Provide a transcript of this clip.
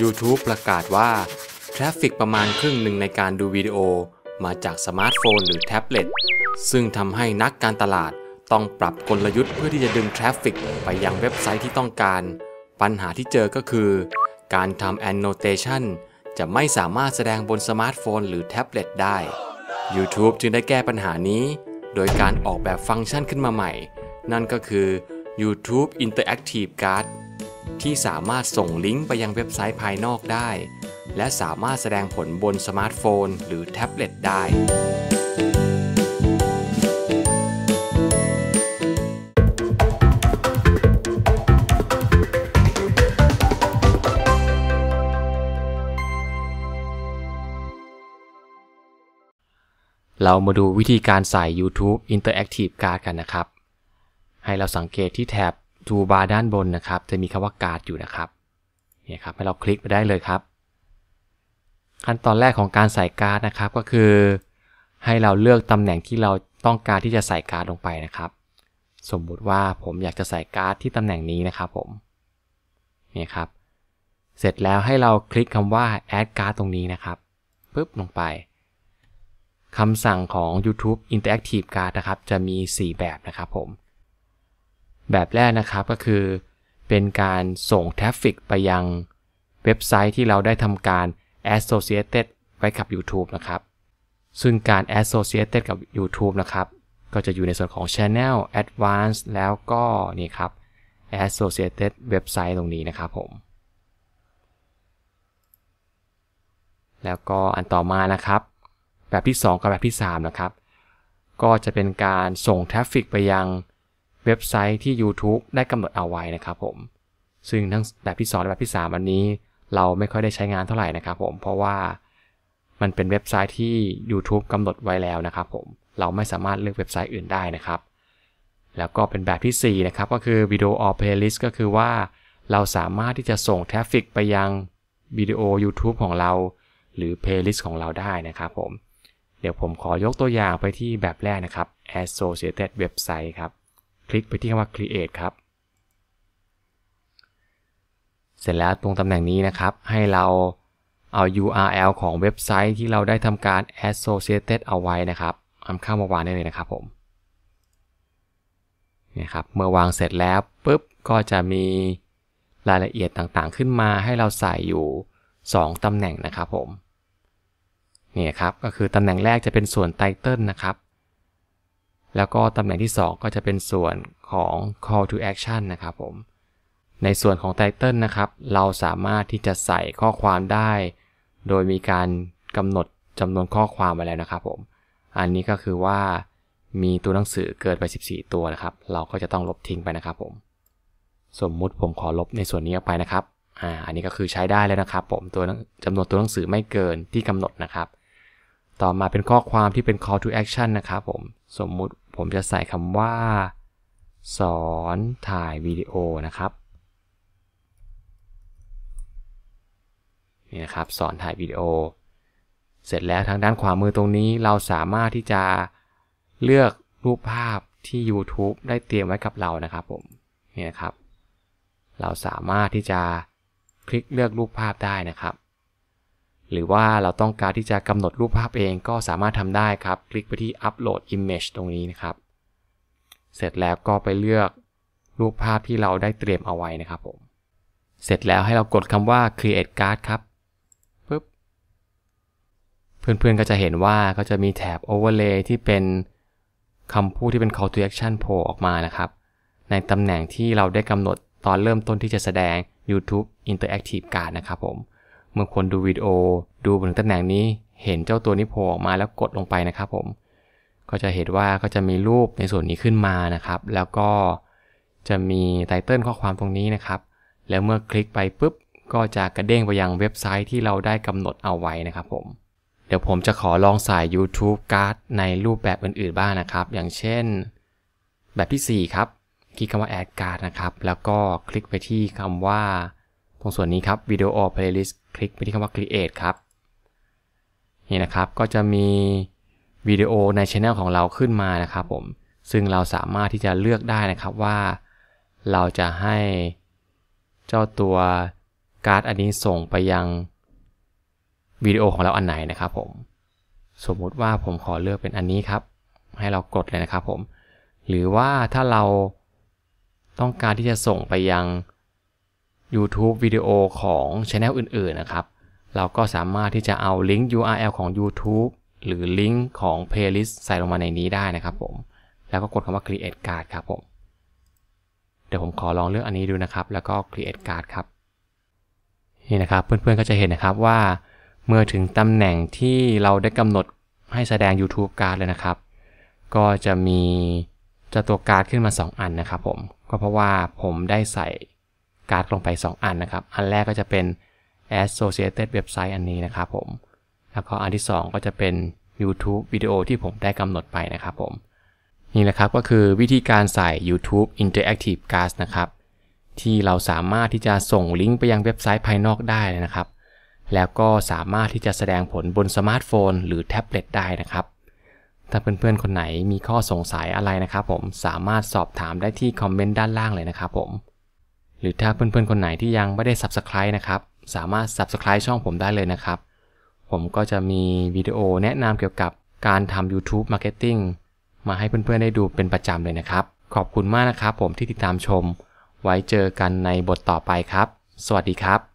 YouTube ประกาศว่าทราฟฟิกประมาณครึ่งหนึ่งในการดูวิดีโอมาจากสมาร์ทโฟนหรือแท็บเล็ตซึ่งทำให้นักการตลาดต้องปรับกลยุทธ์เพื่อที่จะดึงทราฟฟิกไปยังเว็บไซต์ที่ต้องการ ปัญหาที่เจอก็คือ การทำ annotation จะไม่สามารถแสดงบนสมาร์ทโฟนหรือแท็บเล็ตได้ YouTube จึงได้แก้ปัญหานี้ โดยการออกแบบฟังก์ชันขึ้นมาใหม่ นั่นก็คือ YouTube Interactive Card ที่สามารถส่งลิงก์ไปยังเว็บไซต์ภายนอกได้ และสามารถแสดงผลบนสมาร์ทโฟน หรือแท็บเล็ตได้ เรามาดูวิธีการใส่ YouTube Interactive Card กันนะครับ ให้เราสังเกตที่แถบ Toolbar ด้านบนนะครับ จะมีคำว่า Card อยู่นะครับเนี่ยครับให้เราคลิกไปได้เลยครับ ขั้นตอนแรกของการใส่การ์ดนะครับก็คือ ให้เราเลือกตำแหน่งที่เราต้องการที่จะใส่การ์ดลงไปนะครับ สมมุติว่าผมอยากจะใส่การ์ดที่ตำแหน่งนี้นะครับผมนี่ครับ เสร็จแล้วให้เราคลิกคำว่า add card ตรงนี้นะครับปึ๊บลงไปคำสั่งของ YouTube Interactive Card นะครับ จะมี 4 แบบนะครับผม แบบแรกนะครับก็คือ เป็นการส่งทราฟฟิกไปยังเว็บไซต์ที่เราได้ทำการ associated ไว้กับ YouTube นะครับ ซึ่งการ associated กับ YouTube นะครับ ก็จะอยู่ในส่วนของ Channel Advanced แล้วก็นี่ครับ associated เว็บไซต์ตรงนี้นะครับผม แล้วก็อันต่อมานะครับ แบบที่ 2 กับแบบที่ 3 นะครับ ก็จะเป็นการส่งทราฟฟิกไปยัง เว็บไซต์ที่ YouTube ได้กำหนดเอาไว้นะครับผม ซึ่งทั้งแบบที่ 2 และแบบที่ 3 อันนี้ เราไม่ค่อยได้ใช้งานเท่าไหร่นะครับผม เพราะว่ามันเป็นเว็บไซต์ที่ YouTube กำหนดไว้แล้วนะครับผม เราไม่สามารถเลือกเว็บไซต์อื่นได้นะครับ แล้วก็เป็นแบบที่ 4 นะครับ ก็คือ Video or Playlist ก็คือว่า เราสามารถที่จะส่งทราฟฟิกไปยังวิดีโอ YouTube ของเรา หรือ Playlist ของเราได้นะครับผม เดี๋ยวผมขอยกตัวอย่างไปที่แบบแรกนะครับ Associated Website ครับ คลิกไปที่คำว่า Create ครับ เสร็จแล้วตรงตำแหน่งนี้นะครับ ให้เราเอา URL ของเว็บไซต์ที่เราได้ทำการ associated เอาไว้นะครับเอาเข้ามาวางได้เลยนะครับผมนี่ครับ เมื่อวางเสร็จแล้วปุ๊บ ก็จะมีรายละเอียดต่างๆ ขึ้นมาให้เราใส่อยู่ 2ตำแหน่งนะครับผมนี่ครับ ก็คือตำแหน่งแรกจะเป็นส่วนไตเติลนะครับ แล้วก็ตำแหน่งที่ 2 ก็จะเป็นส่วนของ call to action นะครับผม ในส่วนของไตเติลนะครับ เราสามารถที่จะใส่ข้อความได้ โดยมีการกำหนดจำนวนข้อความไว้แล้วนะครับผม อันนี้ก็คือว่ามีตัวหนังสือเกินไป 14 ตัวนะครับ เราก็จะต้องลบทิ้งไปนะครับผม สมมุติผมขอลบในส่วนนี้ออกไปนะครับ อ่า อันนี้ก็คือใช้ได้แล้วนะครับ ผม ตัวจำนวนตัวหนังสือไม่เกินที่กำหนดนะครับ ต่อมาเป็นข้อความที่เป็น call to action นะครับผม สมมุติ ผมจะใส่คำว่า สอนถ่ายวิดีโอนะครับนี่นะครับสอนถ่ายวิดีโอ เสร็จแล้วทางด้านขวามือตรงนี้เราสามารถที่จะเลือกรูปภาพที่ YouTube ได้เตรียมไว้กับเรานะครับผมนี่นะครับ เราสามารถที่จะคลิกเลือกรูปภาพได้นะครับ หรือว่าเราต้องการที่จะกำหนดรูปภาพเองก็สามารถทำได้ครับ คลิกไปที่ Upload Image ตรงนี้นะครับ เสร็จแล้วก็ไปเลือกรูปภาพที่เราได้เตรียมเอาไว้นะครับผม เสร็จแล้วให้เรากดคำว่า Create Card ครับปึ๊บเพื่อนๆก็จะเห็นว่าก็จะมีแถบ Overlay ที่เป็นคำพูดที่เป็น call to action โผล่ออกมานะครับ ในตำแหน่งที่เราได้กำหนดตอนเริ่มต้นที่จะแสดง YouTube Interactive Card นะครับผม เมื่อคนดูวิดีโอดูบนตำแหน่งนี้ เห็นเจ้าตัวนี้โผล่ออกมาแล้วกดลงไปนะครับผม ก็จะเห็นว่าก็จะมีรูปในส่วนนี้ขึ้นมานะครับ แล้วก็จะมีไตเติลข้อความตรงนี้นะครับ แล้วเมื่อคลิกไปปุ๊บ ก็จะกระเด้งไปยังเว็บไซต์ที่เราได้กำหนดเอาไว้นะครับผม เดี๋ยวผมจะขอลองใส่ YouTube Card ในรูปแบบอื่นๆบ้างนะครับ อย่างเช่น แบบที่ 4 ครับ คลิกคำว่า Add Card นะครับ แล้วก็คลิกไปที่คำว่า ตรงส่วนนี้ครับ Video or Playlist คลิกไปที่คำว่า Create ครับ นี่นะครับ ก็จะมีวิดีโอในช anel ของเราขึ้นมานะครับผม ซึ่งเราสามารถที่จะเลือกได้นะครับว่าเราจะให้เจ้าตัวการ์ดอันนี้ส่งไปยังวิดีโอของเราอันไหนนะครับผม สมมุติว่าผมขอเลือกเป็นอันนี้ครับ ให้เรากดเลยนะครับผม หรือว่าถ้าเราต้องการที่จะส่งไปยัง YouTube วิดีโอของ Channel อื่นๆนะครับ เราก็สามารถที่จะเอาลิงก์ URL ของ YouTube หรือลิงก์ของ Playlist ใส่ลงมาในนี้ได้นะครับผม แล้วก็กดคำว่า Create Card ครับผม เดี๋ยวผมขอลองเลือกอันนี้ดูนะครับ แล้วก็ Create Card ครับ นี่นะครับ เพื่อนๆก็จะเห็นนะครับว่า เมื่อถึงตำแหน่งที่เราได้กำหนดให้แสดง YouTube การ์ดเลยนะครับ ก็จะมีจ้าตัวการ์ดขึ้นมา 2 อันนะครับผม ก็เพราะว่าผมได้ใส่ การ์ดลงไป 2 อันนะครับ อันแรกก็จะเป็น associated website อันนี้นะครับผม แล้วก็อันที่ 2 ก็จะเป็น YouTube วิดีโอที่ผมได้กำหนดไปนะครับผม นี่แหละครับก็คือวิธีการใส่ YouTube Interactive Card นะครับ ที่เราสามารถที่จะส่งลิงก์ไปยังเว็บไซต์ภายนอกได้นะครับ แล้วก็สามารถที่จะแสดงผลบนสมาร์ทโฟน หรือแท็บเล็ตได้นะครับ ถ้าเพื่อนๆ คนไหนมีข้อสงสัยอะไรนะครับผมสามารถสอบถามได้ที่คอมเมนต์ด้านล่างเลยนะครับผม หรือถ้าเพื่อนๆคนไหนที่ยังไม่ได้ Subscribe นะครับ สามารถ Subscribe ช่องผมได้เลยนะครับ ผมก็จะมีวิดีโอแนะนำเกี่ยวกับการทำ YouTube Marketing มาให้เพื่อนๆได้ดูเป็นประจำเลยนะครับ ขอบคุณมากนะครับผมที่ติดตามชม ไว้เจอกันในบทต่อไปครับ สวัสดีครับ